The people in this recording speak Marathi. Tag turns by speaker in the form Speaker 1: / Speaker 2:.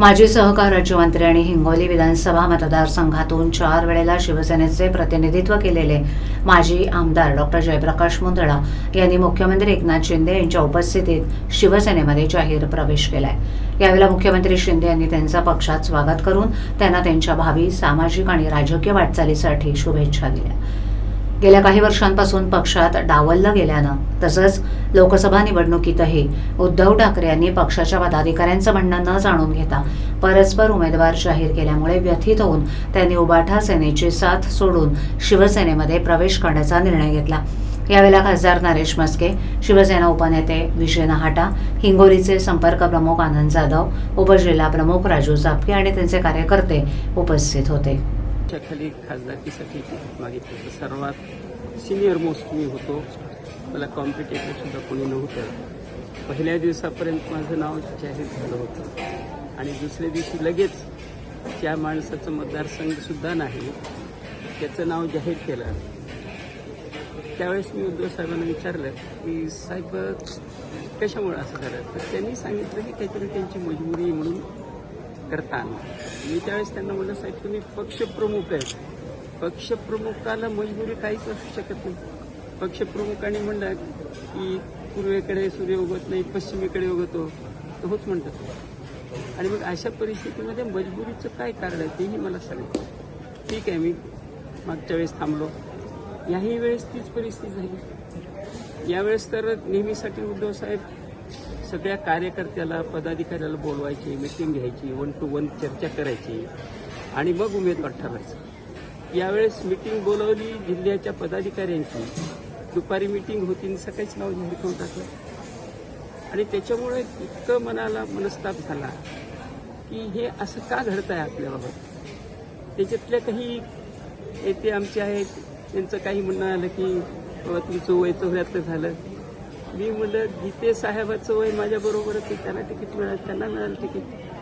Speaker 1: माजी सहकार राज्यमंत्री आणि हिंगोली विधानसभा मतदारसंघातून चार वेळेला शिवसेनेचे प्रतिनिधित्व केलेले माजी आमदार डॉक्टर जयप्रकाश मुंदडा यांनी मुख्यमंत्री एकनाथ शिंदे यांच्या उपस्थितीत शिवसेनेमध्ये जाहीर प्रवेश केलाय. यावेळेला मुख्यमंत्री शिंदे यांनी त्यांचा पक्षात स्वागत करून त्यांना त्यांच्या भावी सामाजिक आणि राजकीय वाटचालीसाठी शुभेच्छा दिल्या. गेल्या काही वर्षांपासून पक्षात डावललं गेल्यानं तसंच लोकसभा निवडणुकीतही उद्धव ठाकरे यांनी पक्षाच्या पदाधिकाऱ्यांचं म्हणणं न जाणून घेता परस्पर उमेदवार जाहीर केल्यामुळे व्यथित होऊन त्यांनी उबाठा सेनेची साथ सोडून शिवसेनेमध्ये प्रवेश करण्याचा निर्णय घेतला. यावेळेला खासदार नरेश मस्के शिवसेना उपनेते विजय नहाटा हिंगोलीचे संपर्क प्रमुख आनंद जाधव उपजिल्हा प्रमुख राजू चापके आणि त्यांचे कार्यकर्ते उपस्थित होते.
Speaker 2: खाली खासदारकीसाठी तिकीट मागितलं तर सर्वात सिनियर मोस्ट मी होतो. मला कॉम्पिटेटिव्ह सुद्धा कोणी नव्हतं. पहिल्या दिवसापर्यंत माझं नाव जाहीर झालं होतं. आणि दुसऱ्या दिवशी लगेच त्या माणसाचं मतदारसंघसुद्धा नाही. त्याचं नाव जाहीर केलं. त्यावेळेस मी उद्धव साहेबांना विचारलं की साहेब कशामुळे असं झालं? तर त्यांनी सांगितलं की काहीतरी त्यांची मजबुरी म्हणून करता मी त्यावेळेस त्यांना म्हणलं साहेब तुम्ही पक्षप्रमुख आहेत. पक्षप्रमुखाला मजबुरी काहीच असू शकत नाही. पक्षप्रमुखाने म्हणलं की पूर्वेकडे सूर्य उगवत नाही पश्चिमेकडे उगवतो. तर होच म्हणतात. आणि मग अशा परिस्थितीमध्ये मजबुरीचं काय कारण आहे तेही मला सांगितलं ठीक आहे मी मागच्या वेळेस थांबलो. याही वेळेस तीच परिस्थिती झाली. यावेळेस तर नेहमीसाठी उद्धव साहेब सगळ्या कार्यकर्त्याला पदाधिकाऱ्याला बोलवायची मिटिंग घ्यायची वन टू वन चर्चा करायची आणि मग उमेदवार ठरवायचं यावेळेस मिटिंग बोलवली जिल्ह्याच्या पदाधिकाऱ्यांची. दुपारी मिटिंग होती आणि सकाळीच नाव जाहीर करून टाकलं. आणि त्याच्यामुळे इतकं मनाला मनस्ताप झाला की हे असं का घडत आहे आपल्याबाबत? त्याच्यातल्या काही येते आमचे आहेत त्यांचं काही म्हणणं आलं की तुमचं वय चौऱ्याहत्तर झालं. मी म्हणलं गीते साहेबाचं वय माझ्याबरोबरच आहे. त्यांना तिकीट मिळालं त्यांना मिळालं तिकीट.